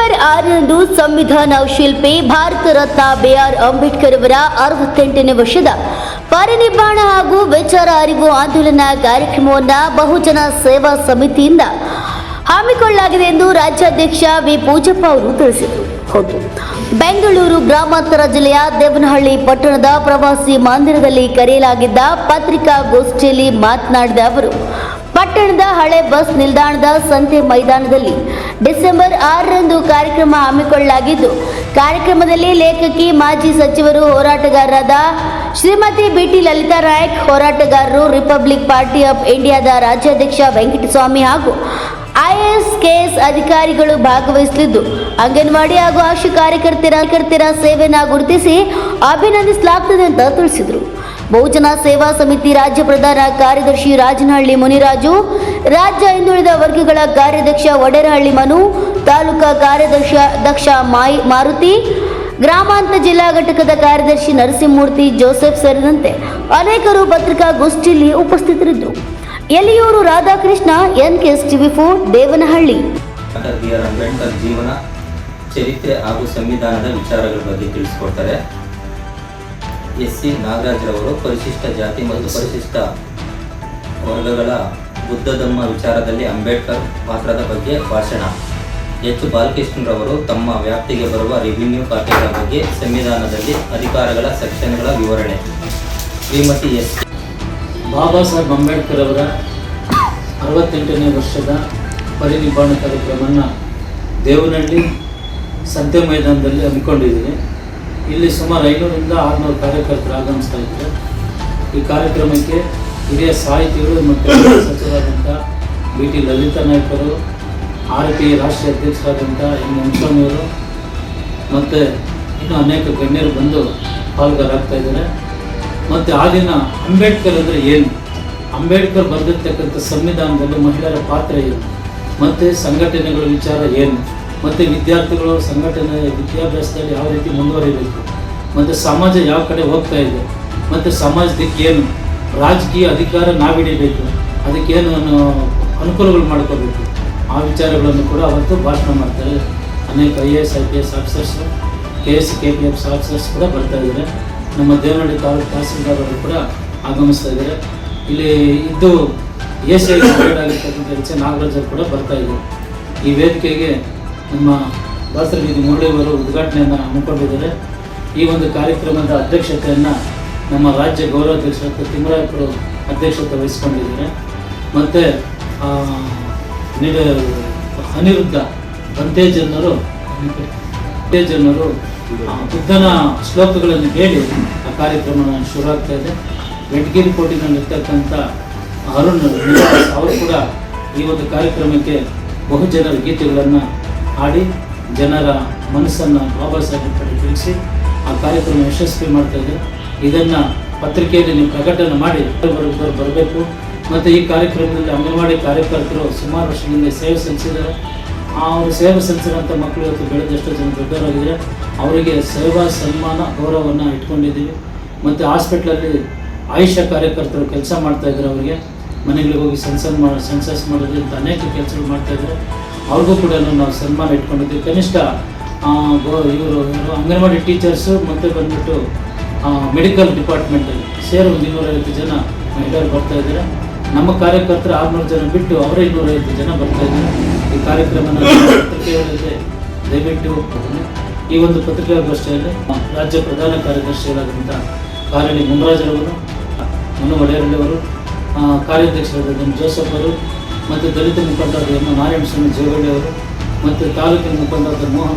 December ಆರರಂದು ಸಂವಿಧಾನ ಶಿಲ್ಪಿ ಭಾರತ ರತ್ನ ಬಿ ಆರ್ ಅಂಬೇಡ್ಕರ್ ಅವರ ಅರವತ್ತೆಂಟನೇ ವರ್ಷದ ಪರಿನಿರ್ವಾಣ ಹಾಗೂ ವಿಚಾರ ಅರಿವು ಆಂದೋಲನ ಕಾರ್ಯಕ್ರಮವನ್ನು ಬಹುಜನ ಸೇವಾ ಸಮಿತಿಯಿಂದ ಹಮ್ಮಿಕೊಳ್ಳಲಾಗಿದೆ ಎಂದು ರಾಜ್ಯಾಧ್ಯಕ್ಷ ವಿ. ಪೂಜಪ್ಪ ಅವರು ತಿಳಿಸಿದರು. ಹೌದು. ಬೆಂಗಳೂರು ಗ್ರಾಮಾಂತರ ಜಿಲ್ಲೆಯ ದೇವನಹಳ್ಳಿ ಪಟ್ಟಣದ ಪ್ರವಾಸಿ ಮಂದಿರದಲ್ಲಿ ಕರೆಯಲಾಗಿದ್ದ ಪತ್ರಿಕಾಗೋಷ್ಠಿಯಲ್ಲಿ ಮಾತನಾಡಿದ ಅವರು ಪಟ್ಟಣದ ಹಳೆ ಬಸ್ ನಿಲ್ದಾಣದ ಸಂತೆ ಮೈದಾನದಲ್ಲಿ ಡಿಸೆಂಬರ್ ಆರರಂದು ಕಾರ್ಯಕ್ರಮ ಹಮ್ಮಿಕೊಳ್ಳಲಾಗಿದ್ದು, ಕಾರ್ಯಕ್ರಮದಲ್ಲಿ ಲೇಖಕಿ, ಮಾಜಿ ಸಚಿವರು, ಹೋರಾಟಗಾರರಾದ ಶ್ರೀಮತಿ ಬಿಟಿ ಲಲಿತಾ ನಾಯಕ್, ಹೋರಾಟಗಾರರು, ರಿಪಬ್ಲಿಕ್ ಪಾರ್ಟಿ ಆಫ್ ಇಂಡಿಯಾದ ರಾಜ್ಯಾಧ್ಯಕ್ಷ ವೆಂಕಟಸ್ವಾಮಿ ಹಾಗೂ ಐಎಎಸ್ ಕೆಎಸ್ ಅಧಿಕಾರಿಗಳು ಭಾಗವಹಿಸಲಿದ್ದು, ಅಂಗನವಾಡಿ ಹಾಗೂ ಆಶಾ ಕಾರ್ಯಕರ್ತರ ಕಾರ್ಯಕರ್ತರ ಸೇವೆಯನ್ನು ಗುರುತಿಸಿ ಅಭಿನಂದಿಸಲಾಗುತ್ತದೆ ಅಂತ ತಿಳಿಸಿದರು. ಬಹುಜನ ಸೇವಾ ಸಮಿತಿ ರಾಜ್ಯ ಪ್ರಧಾನ ಕಾರ್ಯದರ್ಶಿ ರಾಜನಹಳ್ಳಿ ಮುನಿರಾಜು, ರಾಜ್ಯ ಹಿಂದುಳಿದ ವರ್ಗಗಳ ಕಾರ್ಯಾಧ್ಯಕ್ಷ ವಡೇರಹಳ್ಳಿ ಮನು, ತಾಲೂಕಾ ಕಾರ್ಯದರ್ಶಿ ದಕ್ಷ ಮಾಯಿ ಮಾರುತಿ, ಗ್ರಾಮಾಂತರ ಜಿಲ್ಲಾ ಘಟಕದ ಕಾರ್ಯದರ್ಶಿ ನರಸಿಂಹಮೂರ್ತಿ ಜೋಸೆಫ್ ಸೇರಿದಂತೆ ಅನೇಕರು ಪತ್ರಿಕಾಗೋಷ್ಠಿಯಲ್ಲಿ ಉಪಸ್ಥಿತರಿದ್ದರು. Yeliyur Radhakrishna N K S TV four, Devanahalli. Ambedkar ಜೀವನ ಚರಿತ್ರೆ ಹಾಗೂ ಸಂವಿಧಾನದ ವಿಚಾರಗಳ ಬಗ್ಗೆ ತಿಳಿಸ್ಕೊಡ್ತಾರೆ. ಎಸ್ ಸಿ ನಾಗರಾಜ್ರವರು ಪರಿಶಿಷ್ಟ ಜಾತಿ ಮತ್ತು ಪರಿಶಿಷ್ಟ ವರ್ಗಗಳ ಬುದ್ಧ ಧರ್ಮ ವಿಚಾರದಲ್ಲಿ ಅಂಬೇಡ್ಕರ್ ಪಾತ್ರದ ಬಗ್ಗೆ ಭಾಷಣ. ಎಚ್. ಬಾಲಕೃಷ್ಣರವರು ತಮ್ಮ ವ್ಯಾಪ್ತಿಗೆ ಬರುವ ರೆವಿನ್ಯೂ ಖಾತೆಗಳ ಬಗ್ಗೆ ಸಂವಿಧಾನದಲ್ಲಿ ಅಧಿಕಾರಗಳ ಸೆಕ್ಷನ್ಗಳ ವಿವರಣೆ. ಶ್ರೀಮತಿ ಎಸ್. ಬಾಬಾ ಸಾಹೇಬ್ ಅಂಬೇಡ್ಕರ್ ಅವರ ಅರವತ್ತೆಂಟನೇ ವರ್ಷದ ಪರಿನಿಬ್ಬಾಣ ಕಾರ್ಯಕ್ರಮವನ್ನು ದೇವನಹಳ್ಳಿ ಸಂತೆ ಮೈದಾನದಲ್ಲಿ ಹಮ್ಮಿಕೊಂಡಿದ್ದೀವಿ ಇಲ್ಲಿ ಸುಮಾರು ಐನೂರಿಂದ ಆರುನೂರು ಕಾರ್ಯಕರ್ತರು ಆಗಮಿಸ್ತಾ ಈ ಕಾರ್ಯಕ್ರಮಕ್ಕೆ ಹಿರಿಯ ಸಾಹಿತಿಗಳು ಮತ್ತು ಸಚಿವರಾದಂಥ ಬಿ ಟಿ ಲಲಿತಾ ನಾಯ್ಕರು, ಆರ್ ಪಿ ರಾಷ್ಟ್ರೀಯ ಅಧ್ಯಕ್ಷರಾದಂಥ ಎಂ ವಂಶಮಣಿಯವರು ಮತ್ತು ಇನ್ನೂ ಅನೇಕ ಗಣ್ಯರು ಬಂದು ಪಾಲ್ಗಾರಾಗ್ತಾ ಇದ್ದಾರೆ. ಮತ್ತು ಆ ದಿನ ಅಂಬೇಡ್ಕರ್ ಅಂದರೆ ಏನು? ಅಂಬೇಡ್ಕರ್ ಬರೆದಿರ್ತಕ್ಕಂಥ ಸಂವಿಧಾನದಲ್ಲಿ ಮಹಿಳೆಯರ ಪಾತ್ರ ಏನು? ಮತ್ತು ಸಂಘಟನೆಗಳ ವಿಚಾರ ಏನು? ಮತ್ತು ವಿದ್ಯಾರ್ಥಿಗಳು ಸಂಘಟನೆ, ವಿದ್ಯಾಭ್ಯಾಸದಲ್ಲಿ ಯಾವ ರೀತಿ ಮುಂದುವರಿಬೇಕು? ಮತ್ತು ಸಮಾಜ ಯಾವ ಕಡೆ ಹೋಗ್ತಾ ಇದೆ? ಮತ್ತು ಸಮಾಜದಕ್ಕೆ ಏನು ರಾಜಕೀಯ ಅಧಿಕಾರ ನಾವಿಡಿಬೇಕು. ಅದಕ್ಕೇನು ಅನುಕೂಲಗಳು ಮಾಡ್ಕೋಬೇಕು? ಆ ವಿಚಾರಗಳನ್ನು ಕೂಡ ಅವತ್ತು ಭಾಷಣ ಮಾಡ್ತಾರೆ. ಅನೇಕ I A S, I P S officers K S, K P F officers ಕೂಡ ಬರ್ತಾ ಇದ್ದಾರೆ. ನಮ್ಮ ದೇವನಹಳ್ಳಿ ತಾಲೂಕು ತಹಸೀಲ್ದಾರ್ ಕೂಡ ಆಗಮಿಸ್ತಾ ಇದ್ದಾರೆ. ಇಲ್ಲಿ ಇದ್ದು ಎಸ್ ಐ ಆಗಿರ್ತಕ್ಕಂಥ ಎಚ್ ಎ ನಾಗರಾಜ್ ಕೂಡ ಬರ್ತಾ ಇದ್ದಾರೆ. ಈ ವೇದಿಕೆಗೆ ನಮ್ಮ ದಾಸರ ಬೀದಿ ಮುರಳಿಯವರು ಉದ್ಘಾಟನೆಯನ್ನು ಹಮ್ಮಿಕೊಂಡಿದ್ದಾರೆ. ಈ ಒಂದು ಕಾರ್ಯಕ್ರಮದ ಅಧ್ಯಕ್ಷತೆಯನ್ನು ನಮ್ಮ ರಾಜ್ಯ ಗೌರವಾಧ್ಯಕ್ಷರಾದ ತಿಮ್ಮರಾಯಪುರ ಅಧ್ಯಕ್ಷತೆ ವಹಿಸ್ಕೊಂಡಿದ್ದಾರೆ. ಮತ್ತು ಅನಿರುದ್ಧ ಬಂತೇಜನ್ನರು ಬಂತೇಜನ್ನರು ಬುದ್ಧನ ಶ್ಲೋಕಗಳನ್ನು ಹೇಳಿ ಆ ಕಾರ್ಯಕ್ರಮ ಶುರು ಆಗ್ತಾ ಇದೆ. ಬೆಟ್ಗಿರಿ ಕೋಟಿನಲ್ಲಿರ್ತಕ್ಕಂಥ ಅರುಣ್ ಅವರು ಕೂಡ ಈ ಒಂದು ಕಾರ್ಯಕ್ರಮಕ್ಕೆ ಬಹುಜನರ ಗೀತೆಗಳನ್ನು ಹಾಡಿ ಜನರ ಮನಸ್ಸನ್ನು ಬಾಬಾ ಸಾಹೇಬ್ ಕಡೆ ತಿಳಿಸಿ ಆ ಕಾರ್ಯಕ್ರಮ ಯಶಸ್ವಿ ಮಾಡ್ತಾ ಇದೆ. ಇದನ್ನು ಪತ್ರಿಕೆಯಲ್ಲಿ ನೀವು ಪ್ರಕಟಣೆ ಮಾಡಿ ಬರೋದವ್ರು ಬರಬೇಕು. ಮತ್ತು ಈ ಕಾರ್ಯಕ್ರಮದಲ್ಲಿ ಅಂಗನವಾಡಿ ಕಾರ್ಯಕರ್ತರು ಸುಮಾರು ವರ್ಷದಿಂದ ಸೇವೆ ಸಲ್ಲಿಸಿದ್ದಾರೆ. ಆ ಅವರು ಸೇವೆ ಸಲ್ಲಿಸಿದಂಥ ಮಕ್ಕಳು ಇವತ್ತು ಬೆಳೆದಷ್ಟು ಜನ ದೊಡ್ಡವರಾಗಿದ್ದಾರೆ. ಅವರಿಗೆ ಸೇವಾ, ಸನ್ಮಾನ, ಗೌರವವನ್ನು ಇಟ್ಕೊಂಡಿದ್ದೀವಿ. ಮತ್ತು ಹಾಸ್ಪಿಟ್ಲಲ್ಲಿ ಆಯುಷ ಕಾರ್ಯಕರ್ತರು ಕೆಲಸ ಮಾಡ್ತಾಯಿದ್ದಾರೆ ಅವರಿಗೆ. ಮನೆಗಳಿಗೆ ಹೋಗಿ ಸೆನ್ಸನ್ ಮಾಡಿ ಸೆನ್ಸಸ್ ಮಾಡೋದ್ರಿಂದ ಅನೇಕ ಕೆಲಸಗಳು ಮಾಡ್ತಾ ಇದ್ದಾರೆ. ಅವ್ರಿಗೂ ಕೂಡ ನಾವು ಸನ್ಮಾನ ಇಟ್ಕೊಂಡಿದ್ದೀವಿ ಕನಿಷ್ಠ ಇವರು ಅಂಗನವಾಡಿ ಟೀಚರ್ಸು ಮತ್ತು ಬಂದ್ಬಿಟ್ಟು ಮೆಡಿಕಲ್ ಡಿಪಾರ್ಟ್ಮೆಂಟಲ್ಲಿ ಸೇರಿ ಒಂದು ಇನ್ನೂರೈವತ್ತು ಜನ ಮಹಿಳೆಯರು ಬರ್ತಾ ಇದ್ದಾರೆ. ನಮ್ಮ ಕಾರ್ಯಕರ್ತರು ಆರುನೂರು ಜನ ಬಿಟ್ಟು ಅವರೇ ಇನ್ನೂರೈವತ್ತು ಜನ ಬರ್ತಾ ಇದ್ದಾರೆ. ಈ ಕಾರ್ಯಕ್ರಮನ ಪತ್ರಿಕೆಗಳಲ್ಲಿ ದಯವಿಟ್ಟು ಈ ಒಂದು ಪತ್ರಿಕಾಗೋಷ್ಠಿಯಲ್ಲಿ ರಾಜ್ಯ ಪ್ರಧಾನ ಕಾರ್ಯದರ್ಶಿಗಳಾದಂಥ ಕಾರಣಿ ಮುನರಾಜರವರು, ಮನು ಒಡೆಯರವರು ಕಾರ್ಯಾಧ್ಯಕ್ಷರಾದ ಜೋಸಫ್ ಅವರು ಮತ್ತು ದಲಿತ ಮುಖಂಡರಾದ ಎಂ ನಾರಾಯಣ ಸ್ವಾಮಿ ಅವರು ಮತ್ತು ತಾಲೂಕಿನ ಮುಖಂಡರಾದ ಮೋಹನ್